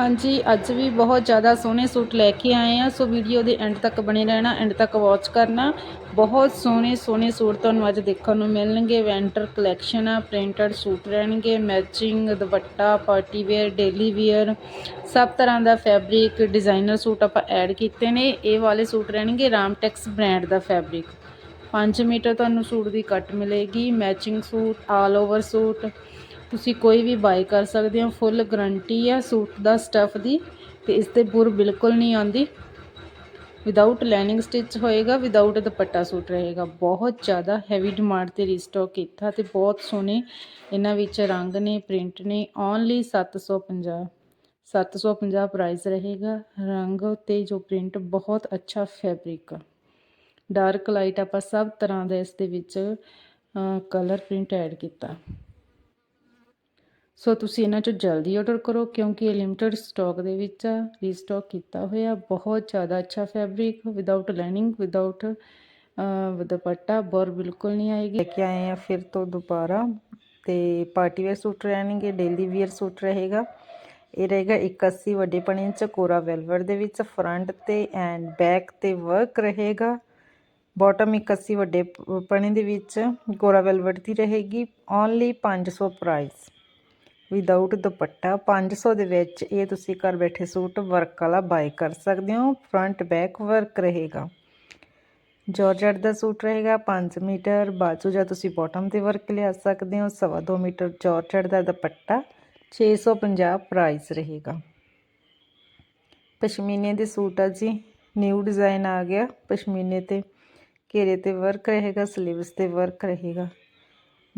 ਹਾਂਜੀ, ਅੱਜ ਵੀ ਬਹੁਤ ਜ਼ਿਆਦਾ ਸੋਹਣੇ ਸੂਟ ਲੈ ਕੇ ਆਏ ਆ ਸੋ ਵੀਡੀਓ ਦੇ ਐਂਡ ਤੱਕ ਬਣੇ ਰਹਿਣਾ ਐਂਡ ਤੱਕ ਵਾਚ ਕਰਨਾ। ਬਹੁਤ ਸੋਹਣੇ ਸੋਹਣੇ ਸੂਟ ਤੁਹਾਨੂੰ ਅੱਜ ਦੇਖਣ ਨੂੰ ਮਿਲਣਗੇ। ਵੈਂਟਰ ਕਲੈਕਸ਼ਨ ਆ ਪ੍ਰਿੰਟਡ ਸੂਟ ਰਹਿਣਗੇ ਮੈਚਿੰਗ ਦੁਪੱਟਾ ਪਾਰਟੀ ਵੇਅਰ ਡੇਲੀ ਵੇਅਰ ਸਭ ਤਰ੍ਹਾਂ ਦਾ ਫੈਬਰਿਕ ਡਿਜ਼ਾਈਨਰ ਸੂਟ ਆਪਾਂ ਐਡ ਕੀਤੇ ਨੇ। ਇਹ ਵਾਲੇ ਸੂਟ ਰਹਿਣਗੇ ਰਾਮਟੈਕਸ ਬ੍ਰਾਂਡ ਦਾ ਫੈਬਰਿਕ 5 ਮੀਟਰ ਤੁਹਾਨੂੰ ਸੂਟ ਦੀ ਕੱਟ ਮਿਲੇਗੀ। Matching suit all over suit. ਤੁਸੀਂ ਕੋਈ ਵੀ ਬਾਏ ਕਰ ਸਕਦੇ ਹੋ ਫੁੱਲ ਗਰੰਟੀ ਆ ਸੂਟ ਦਾ ਸਟੱਫ ਦੀ, ਤੇ ਇਸ ਤੇ ਬੁਰ ਬਿਲਕੁਲ ਨਹੀਂ ਆਉਂਦੀ। ਵਿਦਆਊਟ ਲਾਈਨਿੰਗ ਸਟਿਚ ਹੋਏਗਾ ਵਿਦਆਊਟ ਦੁਪੱਟਾ ਸੂਟ ਰਹੇਗਾ। ਬਹੁਤ ਜ਼ਿਆਦਾ ਹੈਵੀ ਡਿਮਾਂਡ ਤੇ ਰੀਸਟਾਕ ਕੀਤਾ ਤੇ ਬਹੁਤ ਸੋਹਣੇ ਇਹਨਾਂ ਵਿੱਚ ਰੰਗ ਨੇ ਪ੍ਰਿੰਟ ਨੇ ਓਨਲੀ 750 750 ਪ੍ਰਾਈਸ ਰਹੇਗਾ। ਰੰਗ ਤੇ ਜੋ ਪ੍ਰਿੰਟ ਬਹੁਤ ਅੱਛਾ ਫੈਬਰਿਕ ਡਾਰਕ ਲਾਈਟ ਆਪਾਂ ਸਭ ਤਰ੍ਹਾਂ ਦਾ ਇਸ ਦੇ ਵਿੱਚ ਕਲਰ ਪ੍ਰਿੰਟ ਐਡ ਕੀਤਾ। ਸੋ ਤੁਸੀਂ ਇਹਨਾਂ ਚੋਂ ਜਲਦੀ ਆਰਡਰ ਕਰੋ ਕਿਉਂਕਿ ਇਹ ਲਿਮਟਿਡ ਸਟਾਕ ਦੇ ਵਿੱਚ ਆ ਰੀਸਟਾਕ ਕੀਤਾ ਹੋਇਆ, ਬਹੁਤ ਜ਼ਿਆਦਾ ਅੱਛਾ fabric without lining without dupatta, bore ਬਿਲਕੁਲ ਨਹੀਂ ਆਏਗੀ। ਲੈ ਕੇ ਆਏ ਆ ਫਿਰ ਤੋਂ ਦੁਬਾਰਾ ਤੇ ਪਾਰਟੀ ਵੇਅਰ ਸੂਟ ਰਹਿਣਗੇ ਡੇਲੀ ਵੇਅਰ ਸੂਟ ਰਹੇਗਾ। ਇਹ ਰਹੇਗਾ 81 ਵੱਡੇ ਪਣੇ ਚ ਕੋਰਾ ਵੈਲਵਰ ਦੇ ਵਿੱਚ ਫਰੰਟ ਤੇ ਐਂਡ ਬੈਕ ਤੇ ਵਰਕ ਰਹੇਗਾ। ਬਾਟਮ 81 ਵੱਡੇ ਪਣੇ ਦੇ ਵਿੱਚ ਕੋਰਾ ਵੈਲਵਟ ਦੀ ਰਹੇਗੀ ਓਨਲੀ 500 ਪ੍ਰਾਈਸ ਵਿਦਆਊਟ ਦੁਪੱਟਾ 500 ਦੇ ਵਿੱਚ ਇਹ ਤੁਸੀਂ ਘਰ ਬੈਠੇ ਸੂਟ ਵਰਕ ਵਾਲਾ ਬਾਈ ਕਰ ਸਕਦੇ ਹੋ ਫਰੰਟ ਬੈਕ ਵਰਕ ਰਹੇਗਾ। ਜਾਰਜਟ ਦਾ ਸੂਟ ਰਹੇਗਾ 5 ਮੀਟਰ, ਬਾਜੂ ਜਾਂ ਤੁਸੀਂ ਬਾਟਮ ਤੇ ਵਰਕ ਲਿਆ ਸਕਦੇ ਹੋ 2.5 ਮੀਟਰ ਜਾਰਜਟ ਦਾ ਦੁਪੱਟਾ 650 ਪ੍ਰਾਈਸ ਰਹੇਗਾ। ਪਸ਼ਮੀਨੇ ਦੇ ਸੂਟ ਆ ਜੀ ਨਿਊ ਡਿਜ਼ਾਈਨ ਆ ਗਿਆ, ਪਸ਼ਮੀਨੇ ਤੇ ਘੇਰੇ ਤੇ ਵਰਕ ਰਹੇਗਾ ਸਲੀਵਸ ਤੇ ਵਰਕ ਰਹੇਗਾ।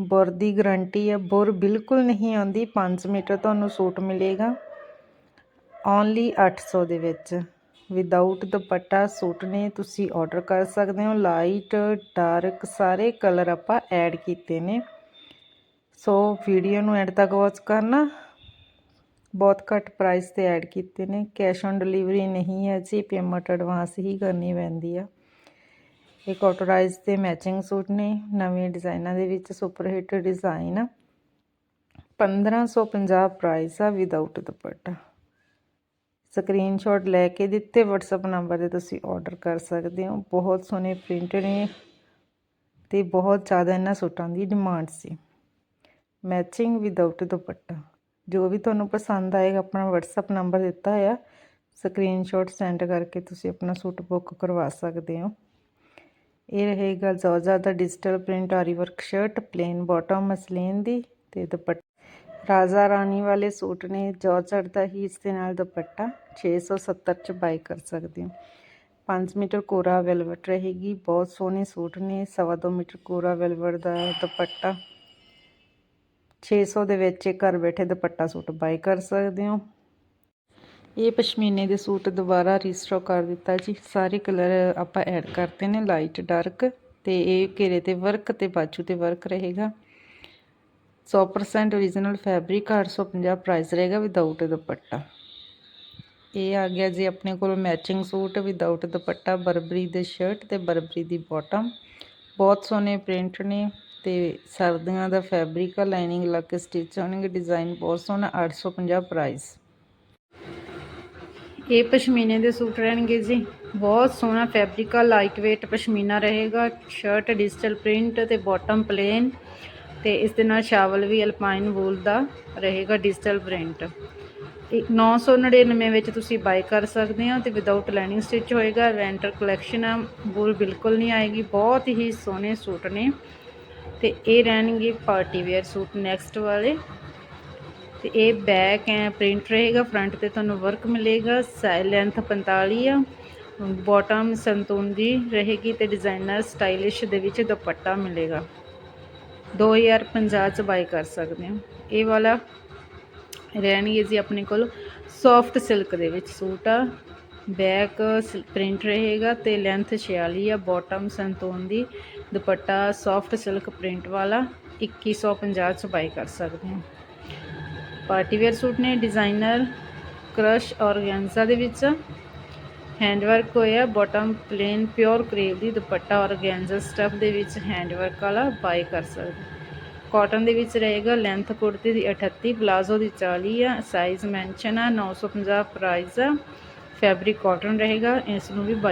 ਬੁਰ ਦੀ ਗਰੰਟੀ ਹੈ। ਬੁਰ ਬਿਲਕੁਲ ਨਹੀਂ ਆਉਂਦੀ। 5 ਮੀਟਰ ਤੁਹਾਨੂੰ ਸੂਟ ਮਿਲੇਗਾ। ਓਨਲੀ 800 ਦੇ ਵਿੱਚ। ਵਿਦਆਊਟ ਦੁਪੱਟਾ, ਸੂਟ ਨੇ ਤੁਸੀਂ ਆਰਡਰ ਕਰ ਸਕਦੇ ਹੋ। ਲਾਈਟ ਡਾਰਕ ਸਾਰੇ ਕਲਰ ਆਪਾਂ ਐਡ ਕੀਤੇ ਨੇ। ਸੋ ਵੀਡੀਓ ਨੂੰ ਐਂਡ ਤੱਕ ਵਾਚ ਕਰਨਾ। ਬਹੁਤ ਘੱਟ ਪ੍ਰਾਈਸ ਤੇ ਐਡ ਕੀਤੇ ਨੇ। ਕੈਸ਼ ਔਨ ਡਿਲੀਵਰੀ ਨਹੀਂ ਹੈ ਜੀ। ਪੇਮੈਂਟ ਐਡਵਾਂਸ ਹੀ ਕਰਨੀ ਪੈਂਦੀ ਆ। ਇਹ ਕੋਟਰਾਈਜ਼ ਤੇ ਮੈਚਿੰਗ ਸੂਟ ਨੇ ਨਵੇਂ ਡਿਜ਼ਾਈਨਾਂ ਦੇ ਵਿੱਚ ਸੁਪਰ ਹਿੱਟ ਡਿਜ਼ਾਈਨ 1550 ਪ੍ਰਾਈਸ ਆ ਵਿਦਆਊਟ ਦੁਪੱਟਾ। ਸਕਰੀਨਸ਼ਾਟ ਲੈ ਕੇ ਦਿੱਤੇ, WhatsApp ਨੰਬਰ ਤੇ ਤੁਸੀਂ ਆਰਡਰ ਕਰ ਸਕਦੇ ਹੋ। ਬਹੁਤ ਸੋਹਣੇ ਪ੍ਰਿੰਟ ਨੇ ਤੇ ਬਹੁਤ ਜ਼ਿਆਦਾ ਇਹਨਾਂ ਸੂਟਾਂ ਦੀ ਡਿਮਾਂਡ ਸੀ। Matching without dupatta. ਜੋ ਵੀ ਤੁਹਾਨੂੰ ਪਸੰਦ ਆਏਗਾ, ਆਪਣਾ WhatsApp ਨੰਬਰ ਦਿੱਤਾ ਹੋਇਆ। ਸਕਰੀਨਸ਼ਾਟ ਸੈਂਡ ਕਰਕੇ ਤੁਸੀਂ ਆਪਣਾ ਸੂਟ ਬੁੱਕ ਕਰਵਾ ਸਕਦੇ ਹੋ। ਇਹ ਰਹੇਗਾ ਜ਼ੋਜ਼ਾ ਦਾ digital print aari work shirt plain bottom muslin ਦੀ ਤੇ ਦੁਪੱਟਾ। ਰਾਜ਼ਾ ਰਾਣੀ ਵਾਲੇ ਸੂਟ ਨੇ ਜਾਰਜਟ ਦਾ ਹੀ ਇਸ ਦੇ ਨਾਲ ਦੁਪੱਟਾ 670 ਚ ਬਾਈ ਕਰ ਸਕਦੇ ਹੋ। 5 ਮੀਟਰ ਕੋਰਾ ਵੈਲਵਟ ਰਹੇਗੀ, ਬਹੁਤ ਸੋਹਣੇ ਸੂਟ ਨੇ 2.5 ਮੀਟਰ ਕੋਰਾ ਵੈਲਵਟ ਦਾ ਦੁਪੱਟਾ। 600 ਦੇ ਵਿੱਚ ਘਰ ਬੈਠੇ ਦੁਪੱਟਾ ਸੂਟ ਬਾਈ ਕਰ ਸਕਦੇ ਹੋ। ਇਹ ਪਸ਼ਮੀਨੇ ਦੇ ਸੂਟ ਦੁਬਾਰਾ ਰੀਸਟਾਕ ਕਰ ਦਿੱਤਾ ਜੀ। ਸਾਰੇ ਕਲਰ ਆਪਾਂ ਐਡ ਕਰਤੇ ਨੇ ਲਾਈਟ ਡਾਰਕ ਤੇ ਇਹ ਘੇਰੇ ਤੇ ਵਰਕ ਤੇ ਬਾਜੂ ਤੇ ਵਰਕ ਰਹੇਗਾ। 100% origignal ਫੈਬਰਿਕ 850 ਪ੍ਰਾਈਸ ਰਹੇਗਾ ਵਿਦਆਊਟ ਦੁਪੱਟਾ। ਇਹ ਆ ਗਿਆ ਜੀ ਆਪਣੇ ਕੋਲ matching suit without dupatta, Burberry ਦੇ ਸ਼ਰਟ ਤੇ ਬਰਬਰੀ ਦੀ ਬਾਟਮ ਬਹੁਤ ਸੋਹਣੇ ਪ੍ਰਿੰਟ ਨੇ ਤੇ ਸਰਦੀਆਂ ਦਾ ਫੈਬਰਿਕ ਆ ਲਾਈਨਿੰਗ ਲੱਗ ਕੇ ਸਟਿਚ ਹੋਣਗੇ ਡਿਜ਼ਾਈਨ ਬਹੁਤ ਸੋਹਣਾ 850 ਪ੍ਰਾਈਸ ਇਹ ਪਸ਼ਮੀਨੇ ਦੇ ਸੂਟ ਰਹਿਣਗੇ ਜੀ। ਬਹੁਤ ਸੋਹਣਾ ਫੈਬਰਿਕ ਆ ਲਾਈਟ weight ਪਸ਼ਮੀਨਾ ਰਹੇਗਾ ਸ਼ਰਟ ਡਿਜੀਟਲ ਪ੍ਰਿੰਟ ਤੇ ਬਾਟਮ ਪਲੇਨ ਤੇ ਇਸ ਦੇ ਨਾਲ ਸ਼ਾਵਲ ਵੀ ਅਲਪਾਈਨ ਵੂਲ ਦਾ ਰਹੇਗਾ ਡਿਜੀਟਲ ਪ੍ਰਿੰਟ 999 ਵਿੱਚ ਤੁਸੀਂ ਬਾਈ ਕਰ ਸਕਦੇ ਹੋ ਤੇ ਵਿਦਆਊਟ ਲਾਈਨਿੰਗ ਸਟਿਚ ਹੋਏਗਾ ਰੈਂਟਰ ਕਲੈਕਸ਼ਨ ਆ ਬੂਲ ਬਿਲਕੁਲ ਨਹੀਂ ਆਏਗੀ, ਬਹੁਤ ਹੀ ਸੋਹਣੇ ਸੂਟ ਨੇ। ਤੇ ਇਹ ਰਹਿਣਗੇ ਪਾਰਟੀ ਵੇਅਰ ਸੂਟ ਨੈਕਸਟ ਵਾਲੇ। ਤੇ ਇਹ ਬੈਕ ਹੈ ਪ੍ਰਿੰਟ ਰਹੇਗਾ ਫਰੰਟ ਤੇ ਤੁਹਾਨੂੰ ਵਰਕ ਮਿਲੇਗਾ ਸਾਈ ਲੈਂਥ 45 ਆ ਬਾਟਮ ਸੰਤੂਨ ਦੀ ਰਹੇਗੀ ਤੇ ਡਿਜ਼ਾਈਨਰ ਸਟਾਈਲਿਸ਼ ਦੇ ਵਿੱਚ ਦੁਪੱਟਾ ਮਿਲੇਗਾ। 2050 ਚ ਬਾਈ ਕਰ ਸਕਦੇ ਹੋ। ਇਹ ਵਾਲਾ ਰਹਿਣਗੇ ਜੀ ਆਪਣੇ ਕੋਲ ਸੌਫਟ ਸਿਲਕ ਦੇ ਵਿੱਚ ਸੂਟ ਆ। ਬੈਕ ਪ੍ਰਿੰਟ ਰਹੇਗਾ ਤੇ ਲੈਂਥ 46 ਆ ਬਾਟਮ ਸੰਤੂਨ ਦੀ ਦੁਪੱਟਾ ਸੌਫਟ ਸਿਲਕ ਪ੍ਰਿੰਟ ਵਾਲਾ 2150 ਚ ਬਾਈ ਕਰ ਸਕਦੇ ਹੋ। ਪਾਰਟੀ ਵੇਅਰ ਸੂਟ ਨੇ, ਡਿਜ਼ਾਈਨਰ, ਕ੍ਰਸ਼ ਔਰਗੈਂਜ਼ਾ ਦੇ ਵਿੱਚ। ਹੈਂਡ ਵਰਕ ਹੋਇਆ ਬਾਟਮ ਪਲੇਨ ਪਿਓਰ ਕਰੇਵ ਦੀ ਦੁਪੱਟਾ ਔਰਗੈਂਜ਼ਾ ਸਟਫ ਦੇ ਵਿੱਚ ਹੈਂਡ ਵਰਕ ਵਾਲਾ ਬਾਈ ਕਰ ਸਕਦੇ। ਕਾਟਨ ਦੇ ਵਿੱਚ ਰਹੇਗਾ ਲੈਂਥ ਕੁੜਤੀ ਦੀ 38 ਪਲਾਜ਼ੋ ਦੀ 40 ਆ, ਸਾਈਜ਼ ਮੈਂਸ਼ਨ ਆ 950 ਪ੍ਰਾਈਸ ਆ। ਫੈਬਰਿਕ ਕਾਟਨ ਰਹੇਗਾ, ਇਸ ਨੂੰ ਵੀ ਬਾਈ